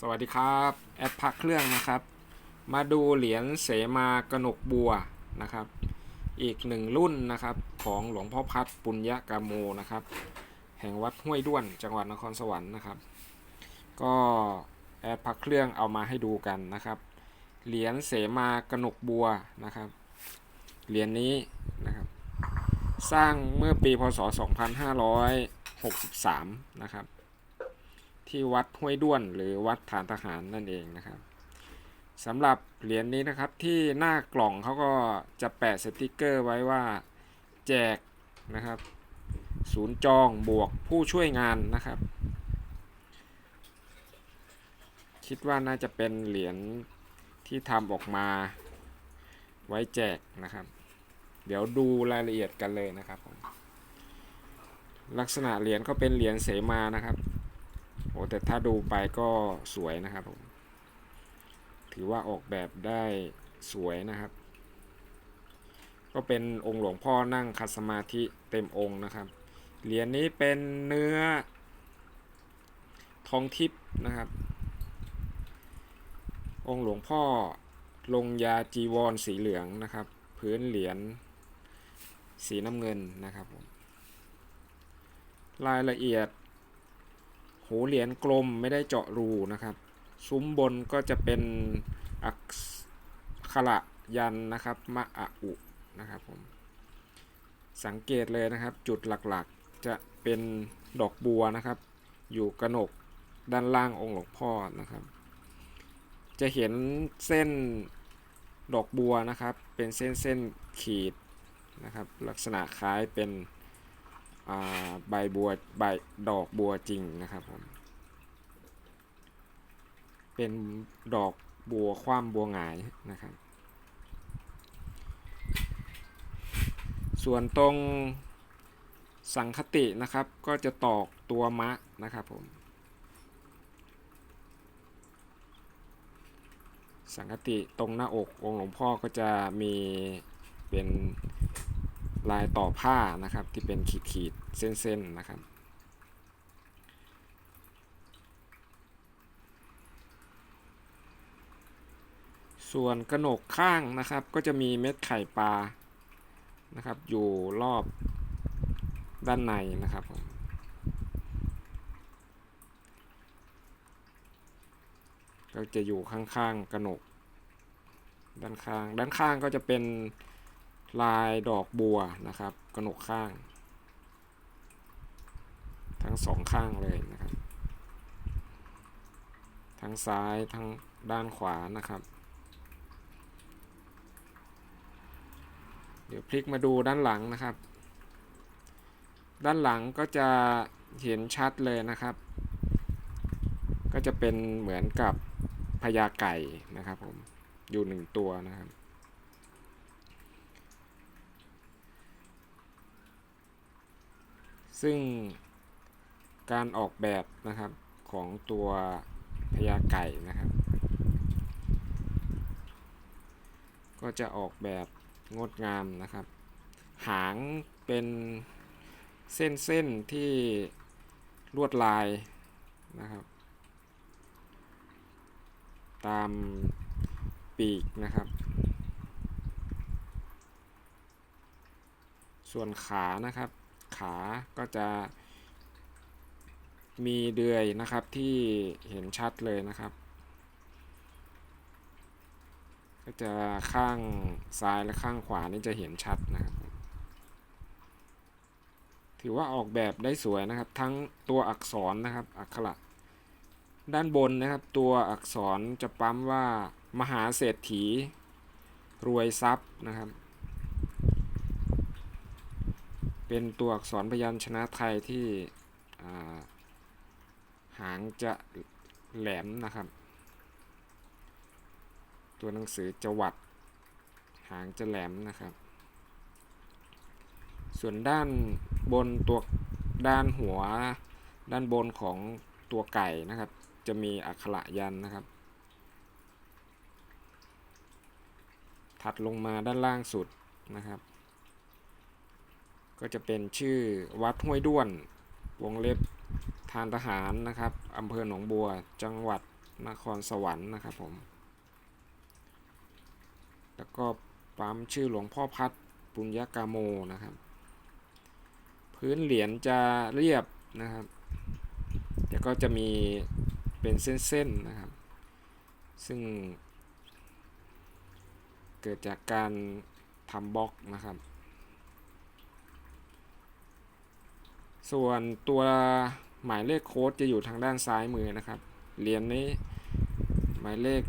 สวัสดีครับแอดพักเครื่องนะครับ มาดูเหรียญเสมากนกบัวนะครับ อีกหนึ่งรุ่นนะครับของหลวงพ่อพัดปุญญกามโมนะครับ แห่งวัดห้วยด้วนจังหวัดนครสวรรค์นะครับ ก็แอดพักเครื่องเอามาให้ดูกันนะครับ เหรียญเสมากนกบัวนะครับ เหรียญนี้นะครับ สร้างเมื่อปีพศ 2563 นะครับ ที่วัดห้วยด้วน หรือวัดฐานทหารนั่นเองนะครับสำหรับเหรียญนี้นะครับที่หน้ากล่องเขาก็จะแปะสติกเกอร์ไว้ว่าแจกนะครับศูนย์จองบวกผู้ช่วยงานนะครับ คิดว่าน่าจะเป็นเหรียญที่ทำออกมาไว้แจกนะครับ เดี๋ยวดูรายละเอียดกันเลยนะครับผมลักษณะเหรียญก็เป็นเหรียญเสมานะครับ อ้แต่ถ้าดูไปก็สวยนะครับผม ถือว่าออกแบบได้สวยนะครับ ก็เป็นองค์หลวงพ่อนั่งคัดสมาธิเต็มองค์นะครับ เหรียญนี้เป็นเนื้อทองทิพย์นะครับ องค์หลวงพ่อลงยาจีวรสีเหลืองนะครับ พื้นเหรียญสีน้ำเงินนะครับผม รายละเอียด หูเหรียญกลมไม่ได้เจาะรูนะครับ ซุ้มบนก็จะเป็นอักขระยันนะครับมะอะอุนะครับผมสังเกตเลยนะครับ จุดหลักๆจะเป็นดอกบัวนะครับ อยู่กระหนกด้านล่างองค์หลวงพ่อนะครับ จะเห็นเส้นดอกบัวนะครับ เป็นเส้นเส้นขีดนะครับ ลักษณะคล้ายเป็น ใบบัวใบดอกบัวจริงนะครับผมเป็นดอกบัวคว่ำบัวหงายนะครับ ส่วนตรงสังคตินะครับก็จะตอกตัวมะนะครับผม สังคติตรงหน้าอกองหลวงพ่อก็จะมีเป็น ลายต่อผ้านะครับที่เป็นขีดขีดๆเส้นๆนะครับ ส่วนกระหนกข้างนะครับ ก็จะมีเม็ดไข่ปลานะครับ อยู่รอบด้านในนะครับผมก็จะอยู่ข้างๆกระหนกด้านข้าง ด้านข้างก็จะเป็น ลายดอกบัวนะครับ กระหนกข้าง ทั้งสองข้างเลยนะครับ ทั้งซ้ายทั้งด้านขวานะครับ เดี๋ยวพลิกมาดูด้านหลังนะครับ ด้านหลังก็จะเห็นชัดเลยนะครับ ก็จะเป็นเหมือนกับพญาไก่นะครับผมอยู่หนึ่งตัวนะครับ ซึ่งการออกแบบนะครับของตัวพญาไก่นะครับ ก็จะออกแบบงดงามนะครับ หางเป็นเส้นๆที่ลวดลายนะครับ ตามปีกนะครับ ส่วนขานะครับ ขาก็จะมีเดือยนะครับที่เห็นชัดเลยนะครับ ก็จะข้างซ้ายและข้างขวานี่จะเห็นชัดนะครับ ถือว่าออกแบบได้สวยนะครับ ทั้งตัวอักษรนะครับอักขระด้านบนนะครับ ตัวอักษรจะปั๊มว่ามหาเศรษฐีรวยทรัพย์นะครับ เป็นตัวอักษรพยัญชนะไทยที่าหางจะแหลมนะครับ ตัวหนังสือจะวัด หางจะแหลมนะครับ ส่วนด้านบนตัวด้านหัว ด้านบนของตัวไก่นะครับ จะมีอักขระยันนะครับ ถัดลงมาด้านล่างสุดนะครับ ก็จะเป็นชื่อวัดห้วยด้วน วงเล็บทานทหารนะครับอำเภอหนองบัว จังหวัดนครสวรรค์นะครับผม แล้วก็ปั๊มชื่อหลวงพ่อพัดปุญญากาโมนะครับ พื้นเหรียญจะเรียบนะครับ แต่ก็จะมีเป็นเส้นๆนะครับ ซึ่ง เกิดจากการทำบล็อกนะครับ ส่วนตัวหมายเลขโค้ดจะอยู่ทางด้านซ้ายมือนะครับ เหรียญนี้หมายเลข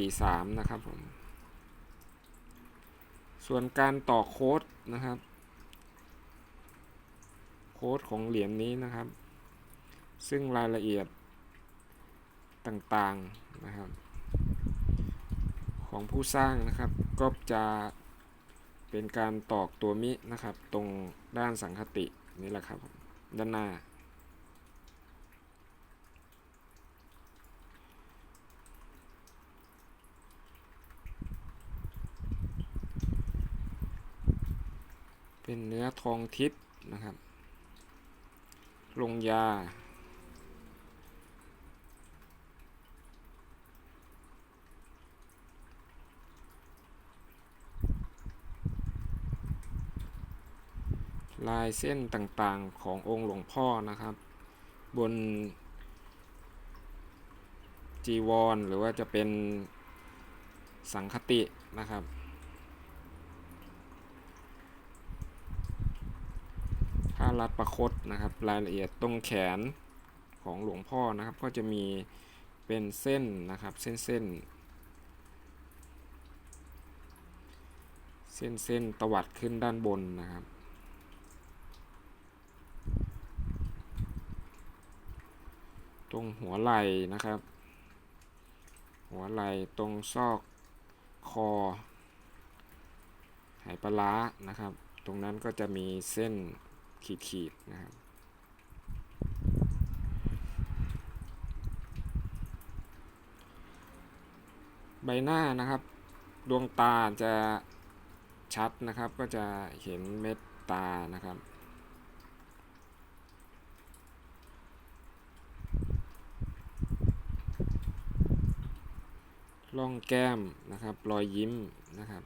143 นะครับผม ส่วนการต่อโค้ดนะครับ โค้ดของเหรียญนี้นะครับ ซึ่งรายละเอียดต่างๆนะครับ ของผู้สร้างนะครับก็จะเป็นการตอกตัวมินะครับ ตรงด้านสังคตินี่แหละครับ ด้านหน้า เป็นเนื้อทองทิพย์นะครับ ลงยา ลายเส้นต่างๆขององค์หลวงพ่อนะครับ บนจีวรหรือว่าจะเป็นสังคตินะครับ ผ้ารัดประคตนะครับ รายละเอียดตรงแขนของหลวงพ่อนะครับ ก็จะมีเป็นเส้นนะครับ เส้นเส้นเส้นเส้นตวัดขึ้นด้านบนนะครับ ตรงหัวไหล่นะครับ หัวไหล่ตรงซอกคอไหปลาร้านะครับ ตรงนั้นก็จะมีเส้นขีดๆนะครับใบหน้านะครับ ดวงตาจะชัดนะครับก็จะเห็นเม็ดตานะครับ ร่องแก้มนะครับ รอยยิ้มนะครับ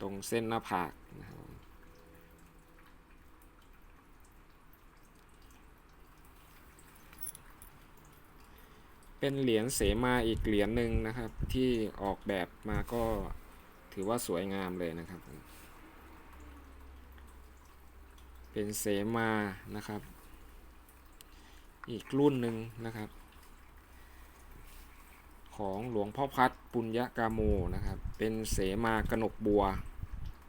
ตรงเส้นหน้าผากนะครับเป็นเหรียญเสมาอีกเหรียญหนึ่งนะครับ ที่ออกแบบมาก็ถือว่าสวยงามเลยนะครับ เป็นเสมานะครับ อีกรุ่นหนึ่งนะครับ ของหลวงพ่อพัดปุญญกาโมนะครับ เป็นเสมากนกบัว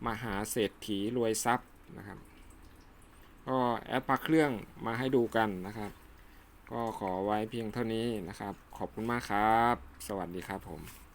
มหาเศรษฐีรวยทรัพย์นะครับ ก็แอดพักเครื่องมาให้ดูกันนะครับ ก็ขอไว้เพียงเท่านี้นะครับ ขอบคุณมากครับ สวัสดีครับผม